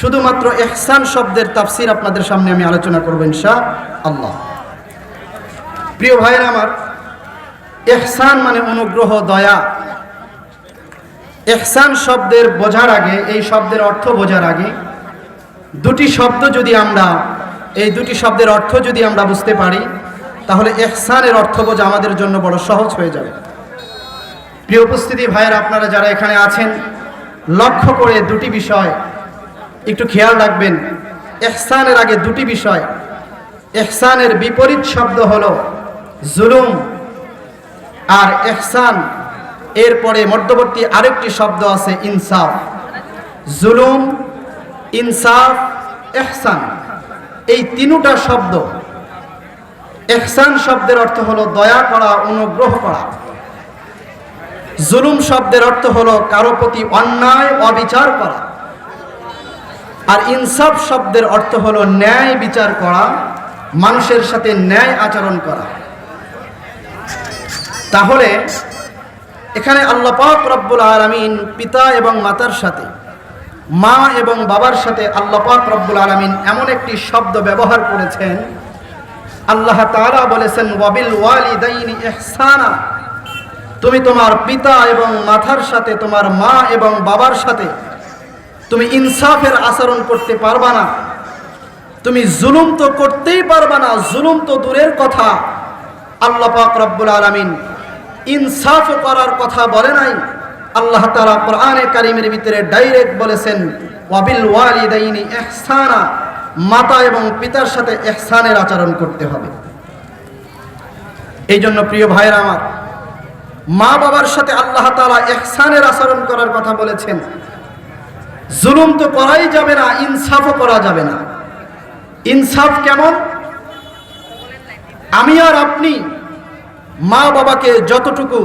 শুধুমাত্র এহসান শব্দের তাফসির আপনাদের সামনে আমি আলোচনা করব ইনশা আল্লাহ। প্রিয় ভাইয়ের আমার এহসান মানে অনুগ্রহ, দয়া। এহসান শব্দের বোঝার আগে, এই শব্দের অর্থ বোঝার আগে, দুটি শব্দ যদি আমরা, এই দুটি শব্দের অর্থ যদি আমরা বুঝতে পারি, তাহলে এহসানের অর্থ বোঝা আমাদের জন্য বড় সহজ হয়ে যাবে। প্রিয় উপস্থিতি, ভাইয়ের, আপনারা যারা এখানে আছেন, লক্ষ্য করে দুটি বিষয় একটু খেয়াল রাখবেন, এহসানের আগে দুটি বিষয়। এহসানের বিপরীত শব্দ হলো জুলুম আর এহসান, এরপরে মধ্যবর্তী আরেকটি শব্দ আছে ইনসাফ। জুলুম, ইনসাফ, এহসান, এই তিনটা শব্দ। এহসান শব্দের অর্থ হলো দয়া করা, অনুগ্রহ করা। জুলুম শব্দের অর্থ হলো কারও প্রতি অন্যায়, অবিচার করা। আর ইনসাফ শব্দের অর্থ হলো ন্যায় বিচার করা, মানুষের সাথে ন্যায় আচরণ করা। তাহলে, এখানে আল্লাহ পাক রব্বুল আলমিন পিতা এবং মাতার সাথে, মা এবং বাবার সাথে আল্লাহ পাক রব্বুল আলমিন এমন একটি শব্দ ব্যবহার করেছেন। আল্লাহ তাআলা বলেছেন, ওয়াবিল ওয়ালিদাইনি ইহসানা। তুমি তোমার পিতা এবং মাথার সাথে, তোমার মা এবং বাবার সাথে তুমি ইনসাফের আচরণ করতে পারবা না। তুমি জুলুম তো করতেই পারবা না, জুলুম তো দূরের কথা। আল্লাহ পাক রব্বুল আলামিন ইনসাফ করার কথা বলে নাই। আল্লাহ তাআলা কোরআনে কারিমের ভিতরে ডাইরেক্ট বলেছেন, ওয়াবিল ওয়ালিদাইনি ইহসানা মাতা এবং পিতার সাথে ইহসানের আচরণ করতে হবে। এই জন্য প্রিয় ভাইয়েরা আমার মা বাবার সাথে আল্লাহ তাআলা ইহসানের আচরণ করার কথা বলেছেন। জুলুম তো করাই যাবে না, ইনসাফও করা যাবে না। ইনসাফ কেমন? আমি আর আপনি মা বাবাকে যতটুকু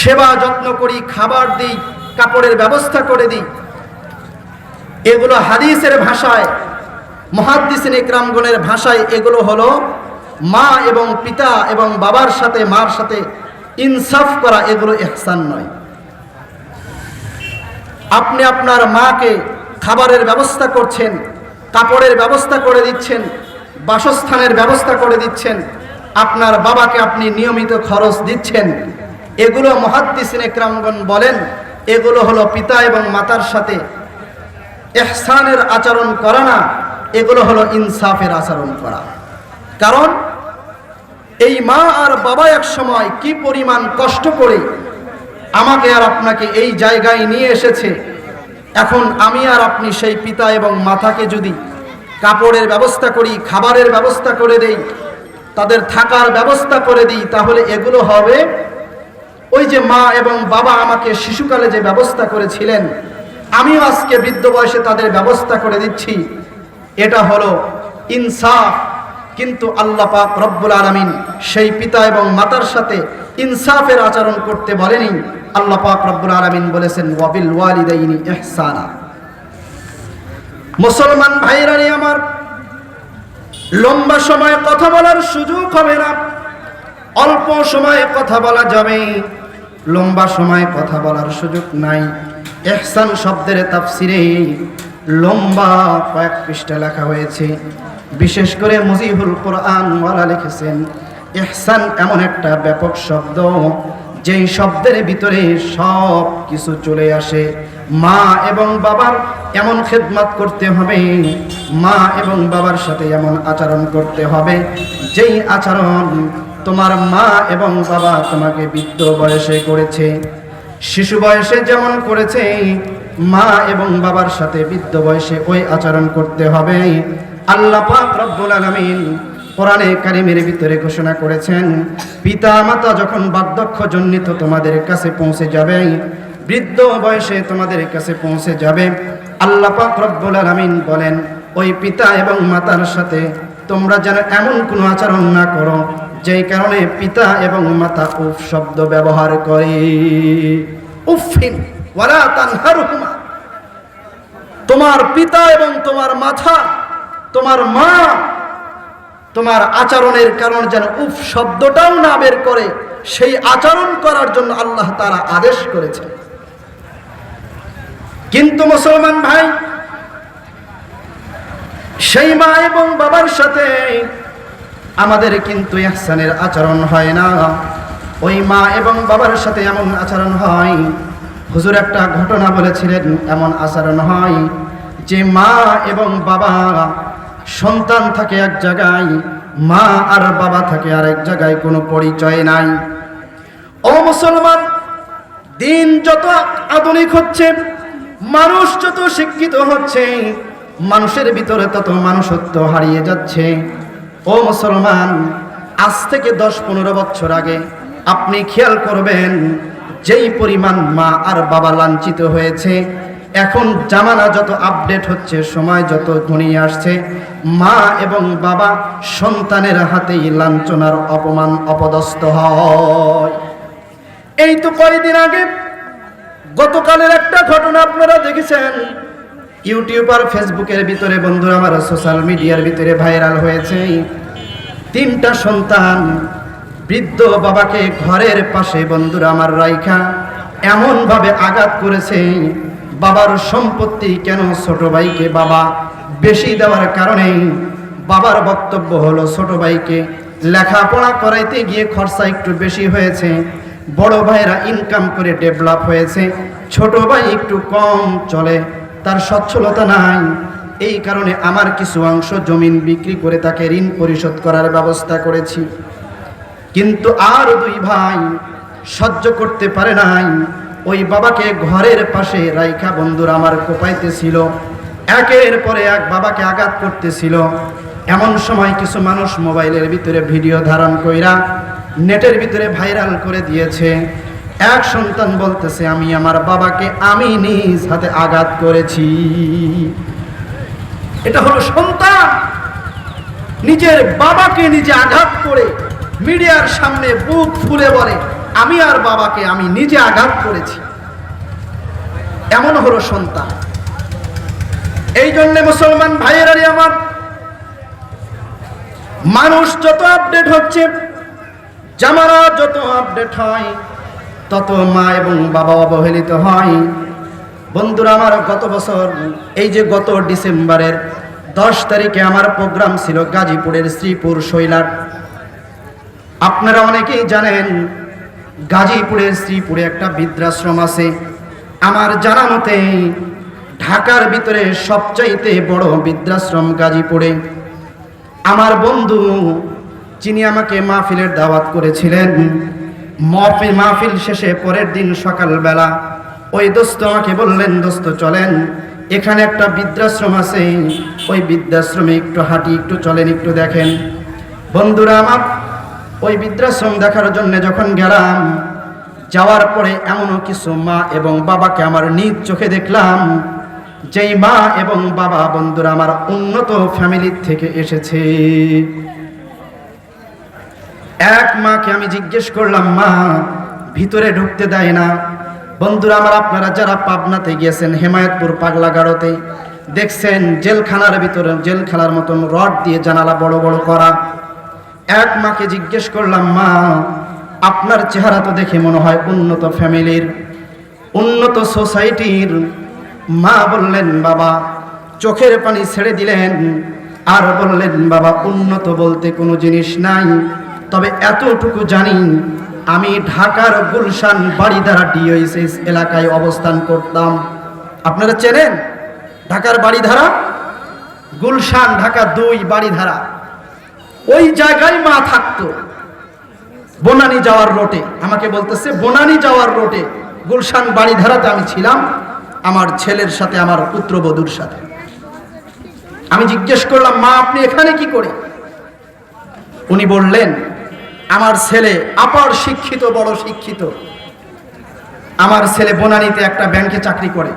সেবা যত্ন করি, খাবার দিই, কাপড়ের ব্যবস্থা করে দিই, এগুলো হাদিসের ভাষায় মহাদ্দিসিন ইকরামগণের ভাষায় এগুলো হলো মা এবং পিতা এবং বাবার সাথে, মার সাথে ইনসাফ করা, এগুলো এহসান নয়। আপনি আপনার মাকে খাবারের ব্যবস্থা করছেন, কাপড়ের ব্যবস্থা করে দিচ্ছেন, বাসস্থানের ব্যবস্থা করে দিচ্ছেন, আপনার বাবাকে আপনি নিয়মিত খরচ দিচ্ছেন। এগুলো মহাদ্দিসিন একরামগণ বলেন, এগুলো হলো পিতা এবং মাতার সাথে এহসানের আচরণ করা না, এগুলো হলো ইনসাফের আচরণ করা। কারণ এই মা আর বাবা এক সময় কি পরিমাণ কষ্ট করে আমাকে আর আপনাকে এই জায়গায় নিয়ে এসেছে। এখন আমি আর আপনি সেই পিতা এবং মাতাকে যদি কাপড়ের ব্যবস্থা করি, খাবারের ব্যবস্থা করে দেই, তাদের থাকার ব্যবস্থা করে দিই, তাহলে এগুলো হবে ওই যে মা এবং বাবা আমাকে শিশুকালে যে ব্যবস্থা করেছিলেন, আমিও আজকে বৃদ্ধ বয়সে তাদের ব্যবস্থা করে দিচ্ছি। এটা হলো ইনসাফ। কিন্তু আল্লাহ পাক রব্বুল আলমিন সেই পিতা এবং মাতার সাথে ইনসাফের আচরণ করতে বলেনি। আল্লাহ পাক রব্বুল আলমিন বলেছেন, ওয়াবিল ওয়ালিদাইনি ইহসানা। মুসলমান ভাইরানি আমার, লম্বা সময় কথা বলার সুযোগ হবে না। অল্প সময়ে কথা বলা যাবে, লম্বা সময় কথা বলার সুযোগ নাই। এহসান শব্দের তাফসিরে লম্বা কয়েক পৃষ্ঠা লেখা হয়েছে। বিশেষ করে মুজিবুল কোরআন ওয়ালা লিখেছেন এহসান এমন একটা ব্যাপক শব্দ, যেই শব্দের ভিতরে সব কিছু চলে আসে। মা এবং বাবার এমন খেদমত করতে হবে, মা এবং বাবার সাথে এমন আচরণ করতে হবে, যেই আচরণ তোমার মা এবং বাবা তোমাকে বৃদ্ধ বয়সে করেছে। শিশু বয়সে যেমন করেছে, মা এবং বাবার সাথে বৃদ্ধ বয়সে ওই আচরণ করতে হবে। আল্লাহ পাক রব্বুল আলামিন কোরআনে কারিমের ভিতরে ঘোষণা করেছেন পিতা মাতা যখন বার্ধক্য জন্মিত তোমাদের কাছে পৌঁছে যাবে, বৃদ্ধ বয়সে তোমাদের কাছে পৌঁছে যাবে, আল্লাহ পাক রব্বুল আলামিন বলেন, ওই পিতা এবং মাতার সাথে তোমরা যেন এমন কোনো আচরণ না করো, যেই কারণে পিতা এবং মাতা উফ শব্দ ব্যবহার করে। উফিন ওয়ালা তানহারহুমা। তোমার পিতা এবং তোমার মাথা তোমার মা তোমার আচরণের কারণ যেন উফ শব্দটাও না বের করে, সেই আচরণ করার জন্য আল্লাহ তারা আদেশ করেছে কিন্তু মুসলমান ভাই, সেই মা এবং বাবার সাথে আমাদের কিন্তু ইহসানের আচরণ হয় না। ওই মা এবং বাবার সাথে এমন আচরণ হয়, হুজুর একটা ঘটনা বলেছিলেন, এমন আচরণ হয় যে মা এবং বাবা সন্তান থাকে এক জায়গায়, মা আর বাবা থাকে আরেক জায়গায়, কোনো পরিচয় নাই। ও মুসলমান, দিন যত আধুনিক হচ্ছে, মানুষ যত শিক্ষিত হচ্ছে, মানুষের ভিতরে তত মানুষত্ব হারিয়ে যাচ্ছে। ও মুসলমান, আজ থেকে দশ পনেরো বছর আগে আপনি খেয়াল করবেন, যেই পরিমাণ মা আর বাবা লাঞ্ছিত হয়েছে এখন জামানা যত আপডেট হচ্ছে, সময় যত ঘনিয়ে আসছে, মা এবং বাবা সন্তানের হাতেই লাঞ্ছনার অপমান অপদস্থ হয়। এই তো কয়েকদিন আগে গতকালের একটা ঘটনা আপনারা দেখেছেন। ইউটিউব আর ফেসবুকের ভিতরে বন্ধুরা আমার সোশ্যাল মিডিয়ার ভিতরে ভাইরাল হয়েছে। তিনটা সন্তান বৃদ্ধ বাবাকে ঘরের পাশে বন্ধুরা আমার রাইখা এমনভাবে আঘাত করেছে বাবার সম্পত্তি কেন ছোট ভাইকে বাবা বেশি দেওয়ার কারণে? বাবার বক্তব্য হলো, ছোট ভাইকে লেখাপড়া করাইতে গিয়ে খরচা একটু বেশি হয়েছে, বড় ভাইরা ইনকাম করে ডেভেলপ হয়েছে, ছোট ভাই একটু কম চলে, তার সচ্ছলতা নাই। এই কারণে আমার কিছু অংশ জমিন বিক্রি করে তাকে ঋণ পরিশোধ করার ব্যবস্থা করেছি। কিন্তু আর দুই ভাই সহ্য করতে পারে নাই। ওই বাবাকে ঘরের পাশে রাইখা বন্ধুরা আমার কোপাইতেছিল। একের পরে এক বাবাকে আঘাত করতেছিল। এমন সময় কিছু মানুষ মোবাইলের ভিতরে ভিডিও ধারণ কইরা নেটের ভিতরে ভাইরাল করে দিয়েছে। এক সন্তান বলতেছে, আমি আমার বাবাকে আমি নিজ হাতে আঘাত করেছি। এটা হলো সন্তান। নিজের বাবাকে নিজে আঘাত করে মিডিয়ার সামনে বুক ফুলে বলে। আমি আর বাবাকে আমি নিজে আঘাত করেছি। এমন হলো সন্তান। এই জন্যে মুসলমান ভাইয়েরারি আমার, মানুষ যত আপডেট হচ্ছে, জামারা যত আপডেট হয়, তত মা এবং বাবা অবহেলিত হয়। বন্ধুরা আমার গত বছর, এই যে গত ডিসেম্বরের দশ তারিখে আমার প্রোগ্রাম ছিল গাজীপুরের শ্রীপুর শৈলার। আপনারা অনেকেই জানেন গাজীপুরের শ্রীপুরে একটা বৃদ্ধাশ্রম আছে। আমার জানা মতে, ঢাকার ভিতরে সবচাইতে বড় বৃদ্ধাশ্রম গাজীপুরে। আমার বন্ধু, যিনি আমাকে মাহফিলের দাওয়াত করেছিলেন মফি মাহফিল শেষে পরের দিন সকালবেলা ওই দোস্ত আমাকে বললেন, দোস্ত, চলেন। এখানে একটা বৃদ্ধাশ্রম আছে। ওই বৃদ্ধাশ্রমে একটু হাঁটি, একটু চলেন, একটু দেখেন। বন্ধুরা, আমার ওই বৃদ্ধাশ্রম দেখার জন্য যখন গেলাম, যাওয়ার পরে এমনও কিছু মা এবং বাবাকে আমার নিজ চোখে দেখলাম, যেই মা এবং বাবা বন্ধুরা আমার উন্নত ফ্যামিলির থেকে এসেছে। এক মাকে আমি জিজ্ঞেস করলাম, মা, ভিতরে ঢুকতে দেয় না। বন্ধুরা আমার আপনারা যারা পাবনাতে গিয়েছেন, হেমায়তপুর পাগলা গাড়োতে দেখছেন জেলখানার ভিতরে জেলখানার মতন রড দিয়ে জানালা বড় বড় করা। এক মাকে জিজ্ঞেস করলাম, মা, আপনার চেহারা তো দেখে মনে হয় উন্নত ফ্যামিলির, উন্নত সোসাইটির। মা বললেন, বাবা, চোখের পানি ছেড়ে দিলেন। আর বললেন, বাবা, উন্নত বলতে কোনো জিনিস নাই। তবে এতটুকু জানি, আমি ঢাকার গুলশান বাড়িধারা ডিওএসএস এলাকায় অবস্থান করতাম। আপনারা চেনেন ঢাকার বাড়িধারা? গুলশান, ঢাকা দুই বাড়িধারা। ওই জায়গায় মা থাকতো। বনানি যাওয়ার রোটে আমাকে বলতেছে, বনানি যাওয়ার রোটে গুলশান বাড়িধারাতে আমি ছিলাম, আমার ছেলের সাথে, আমার পুত্রবধূর সাথে। আমি জিজ্ঞেস করলাম, মা, আপনি এখানে কি করে? উনি বললেন, আমার ছেলে আপার শিক্ষিত, বড় শিক্ষিত। আমার ছেলে বনানীতে একটা ব্যাংকে চাকরি করে।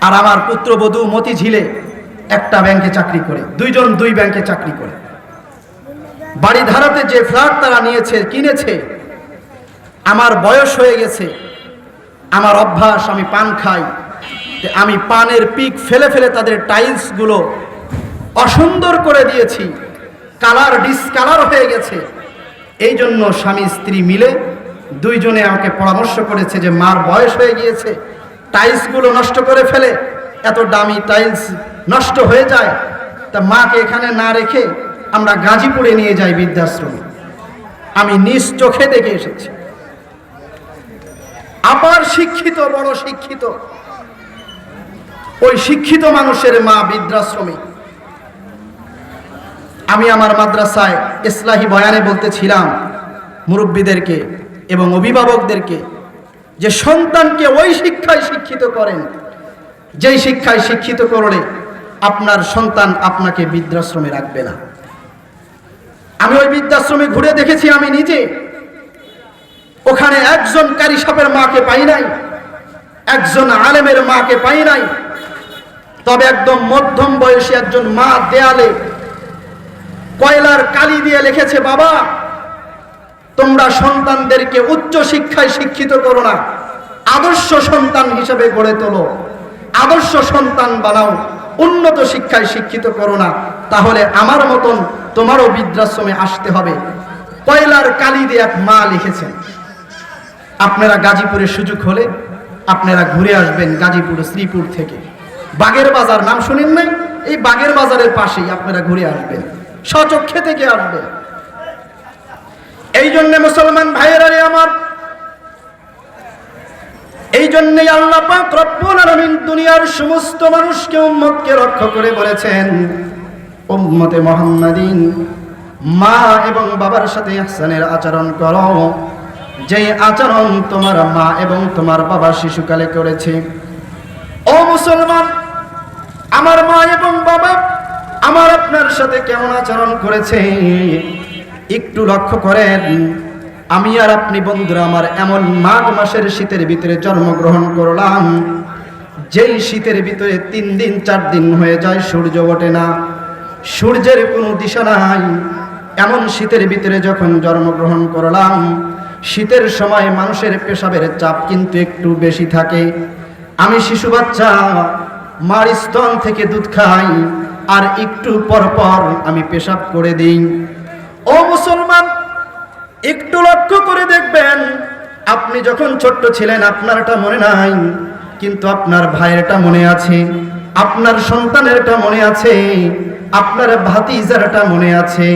আর আমার পুত্রবধূ মতিঝিলে একটা ব্যাংকে চাকরি করে। দুইজন দুই ব্যাংকে চাকরি করে। বাড়ি ধারাতে যে ফ্ল্যাট তারা নিয়েছে, কিনেছে, আমার বয়স হয়ে গেছে, আমার অভ্যাস, আমি পান খাই আমি পানের পিক ফেলে ফেলে তাদের টাইলসগুলো অসুন্দর করে দিয়েছি কালার ডিসকালার হয়ে গেছে। এই জন্য স্বামী স্ত্রী মিলে দুইজনে আমাকে পরামর্শ করেছে যে মার বয়স হয়ে গিয়েছে টাইলসগুলো নষ্ট করে ফেলে, এত দামি টাইলস নষ্ট হয়ে যায়, তা মাকে এখানে না রেখে আমরা গাজীপুরে নিয়ে যাই বৃদ্ধাশ্রমে। আমি নিজ চোখে দেখে এসেছি। আবার শিক্ষিত, বড় শিক্ষিত, ওই শিক্ষিত মানুষের মা বৃদ্ধাশ্রমে। আমি আমার মাদ্রাসায় ইসলাহি বয়ানে বলতেছিলাম, মুরব্বীদেরকে এবং অভিভাবকদেরকে যে সন্তানকে ওই শিক্ষায় শিক্ষিত করেন, যেই শিক্ষায় শিক্ষিত করলে আপনার সন্তান আপনাকে বৃদ্ধাশ্রমে রাখবে না। আমি ওই বৃদ্ধাশ্রমে ঘুরে দেখেছি আমি নিজে। ওখানে একজন কারি সাপের মাকে পাই নাই, একজন আলেমের মাকে পাই নাই। তবে একদম মধ্যম বয়সী একজন মা দেয়ালে কয়লার কালি দিয়ে লিখেছে, বাবা, তোমরা সন্তানদেরকে উচ্চ শিক্ষায় শিক্ষিত করো না। আদর্শ সন্তান হিসেবে গড়ে তোলো। আদর্শ সন্তান বানাও। উন্নত শিক্ষায় শিক্ষিত করো না, তাহলে আমার মতন তোমারও বৃদ্ধাশ্রমে আসতে হবে। কয়লার কালি দিয়ে এক মা লিখেছেন, আপনারা গাজীপুরের সুযোগ হলে আপনারা ঘুরে আসবেন গাজীপুর, শ্রীপুর থেকে। বাগের বাজার, নাম শুনেন নাই? এই বাগের বাজারের পাশেই আপনারা ঘুরে আসবেন, স্বচক্ষে থেকে আসবেন। এই জন্য মুসলমান ভাইয়েরা আমার এই জন্যই আল্লাহ পাক রব্বুল আলামিন দুনিয়ার সমস্ত মানুষকে, উম্মতকে রক্ষা করে বলেছেন, উম্মতে মুহাম্মাদিন, মা এবং বাবার সাথে ইহসানের আচরণ করো। যেই আচরণ তোমার মা এবং তোমার বাবা শিশুকালে করেছে। ও মুসলমান, আমার মা এবং বাবা আমার আপনার সাথে কেমন আচরণ করেছে? একটু লক্ষ্য করেন আমি আর আপনি বন্ধুরা আমার এমন মাঘ মাসের শীতের ভিতরে জন্মগ্রহণ করলাম। যেই শীতের ভিতরে তিন দিন, চার দিন হয়ে যায়, সূর্য ওঠে না। সূর্যের কোনো দিশা নাই। এমন শীতের ভিতরে যখন জন্মগ্রহণ করলাম, শীতের সময় মানুষের পেশাবের চাপ কিন্তু একটু বেশি থাকে। আমি শিশু বাচ্চা, মার স্তন থেকে দুধ খাই, আর একটু পর পর আমি পেশাব করে দিই। ও মুসলমান একটু লক্ষ্য করে দেখবেন, আপনি যখন ছোট্ট ছিলেন, আপনারটা মনে নাই, কিন্তু আপনার ভাইয়েরটা মনে আছে, আপনার সন্তানেরটা মনে আছে, আপনার ভাতিজারটা মনে আছে।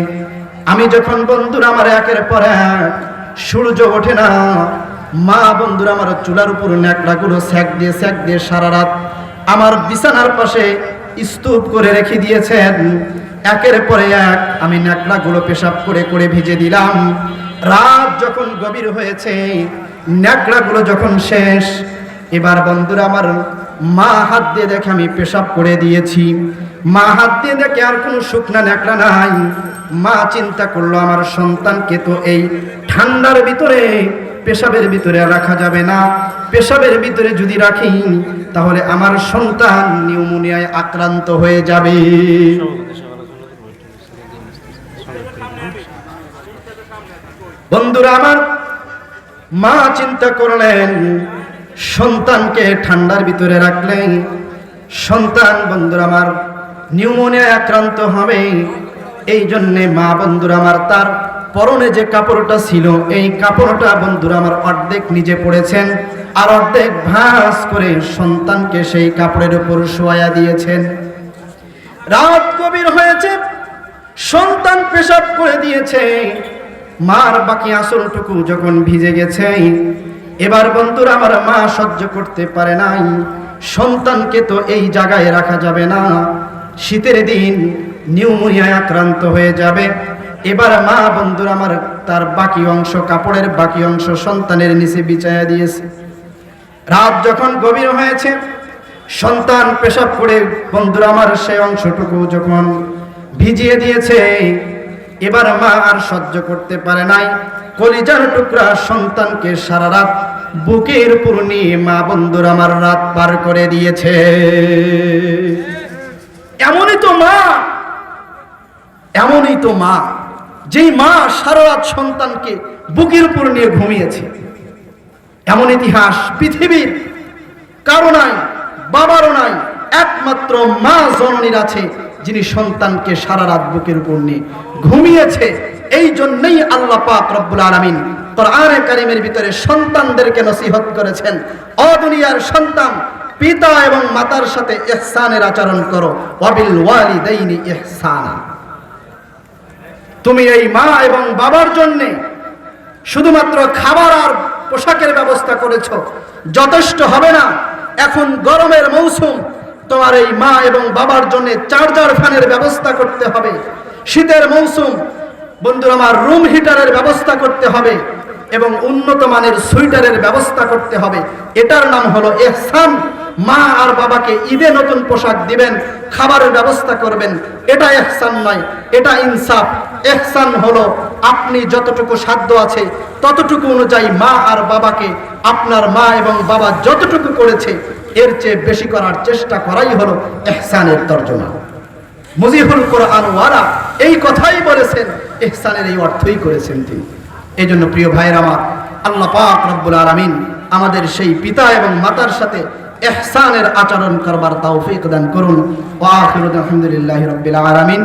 আমি যখন বন্ধুরা আমার একের পর এক, সূর্য ওঠে না, মা বন্ধুরা আমার চুলার উপর ন্যাকড়াগুলো স্যাক দিয়ে স্যাক দিয়ে সারা রাত আমার বিছানার পাশে স্তূপ করে রেখে দিয়েছেন। একের পরে এক আমি ন্যাকড়াগুলো পেশাব করে করে ভিজে দিলাম। রাত যখন গভীর হয়েছে, ন্যাকড়াগুলো যখন শেষ, এবার বন্ধুরা আমার মা হাত দিয়ে দেখে আমি পেশাব করে দিয়েছি। মা হাত দিয়ে দেখে আর কোনো শুকনা ন্যাকড়া নাই। মা চিন্তা করল, আমার সন্তানকে তো এই ঠান্ডার ভিতরে, পেশাবের ভিতরে রাখা যাবে না। পেশাবের ভিতরে যদি রাখি, তাহলে আমার সন্তান নিউমোনিয়ায় আক্রান্ত হয়ে যাবে। বন্ধুরা আমার মা চিন্তা করলেন, সন্তানকে ঠান্ডার ভিতরে রাখলেন সন্তান বন্ধুরা আমার নিউমোনিয়া আক্রান্ত হবে। এই জন্যে মা বন্ধুরা আমার তার পরনে যে কাপড়টা ছিল, এই কাপড়টা বন্ধুরা আমার অর্ধেক নিজে পড়েছেন আর অর্ধেক ভাস করে সন্তানকে সেই কাপড়ের উপর শোয়া দিয়েছেন। রাত কবির হয়েছে, সন্তান পেশাব করে দিয়েছে। মার বাকি আসলটুকু যখন ভিজে গেছে, এবার বন্ধুরা আমার মা সহ্য করতে পারে নাই। সন্তানকে তো এই জায়গায় রাখা যাবে না। শীতের দিন নিউমোনিয়ায় আক্রান্ত হয়ে যাবে। এবার মা বন্ধুরা আমার তার বাকি অংশ, কাপড়ের বাকি অংশ সন্তানের নিচে বিছায়া দিয়েছে। রাত যখন গভীর হয়েছে, সন্তান পেশাব করে বন্ধুরা আমার সেই অংশটুকু যখন ভিজিয়ে দিয়েছে এবার মা আর সহ্য করতে পারে নাই। কলিজার টুকরা সন্তানকে সারা রাত বুকের নিয়ে মা বন্ধুরা আমার রাত পার করে দিয়েছে। এমনই তো মা, এমনই তো মা, যেই মা সারা রাত সন্তানকে বুকের উপর নিয়ে ঘুমিয়েছে। এমন ইতিহাস পৃথিবীর কারও নাই, বাবারও নাই, একমাত্র মা জননীর আছে যিনি সন্তানকে সারা রাত বুকের উপর নিয়ে ঘুমিয়েছে, এই জন্যই আল্লাহ পাক রব্বুল আলামিন কোরআনে কারিমের ভিতরে সন্তানদেরকে নসিহত করেছেন। অদুনিয়ার সন্তান, পিতা এবং মাতার সাথে ইহসানের আচরণ করো। ওয়াবিল ওয়ালিদাইনি ইহসানা। তুমি এই মা এবং বাবার জন্যে শুধুমাত্র খাবার আর পোশাকের ব্যবস্থা করেছ। যথেষ্ট হবে না। এখন গরমের মৌসুম তোমার এই মা এবং বাবার জন্য চার্জার ফ্যানের ব্যবস্থা করতে হবে। শীতের মৌসুম, বন্ধুরা আমার, রুম হিটারের ব্যবস্থা করতে হবে এবং উন্নত মানের সুইটারের ব্যবস্থা করতে হবে। এটার নাম হলো এহসান। মা আর বাবাকে ঈদে নতুন পোশাক দিবেন, খাবারের ব্যবস্থা করবেন। এটা এহসান নয়, এটা ইনসাফ। এহসান হলো আপনি যতটুকু সাধ্য আছে, ততটুকু অনুযায়ী মা আর বাবাকে, আপনার মা এবং বাবা যতটুকু করেছে, এর চেয়ে বেশি করার চেষ্টা করাই হলো এহসানের তর্জমা। মুজিবুল কোরআন ওয়ারা এই কথাই বলেছেন, এহসানের এই অর্থই করেছেন তিনি। এই জন্য প্রিয় ভাইয়ের আমার, আল্লাহ পাক রব্বুল আলামিন আমাদের সেই পিতা এবং মাতার সাথে এহসানের আচরণ করবার তৌফিক দান করুন। ওয়া আখিরু আলহামদুলিল্লাহি রাব্বিল আলামিন।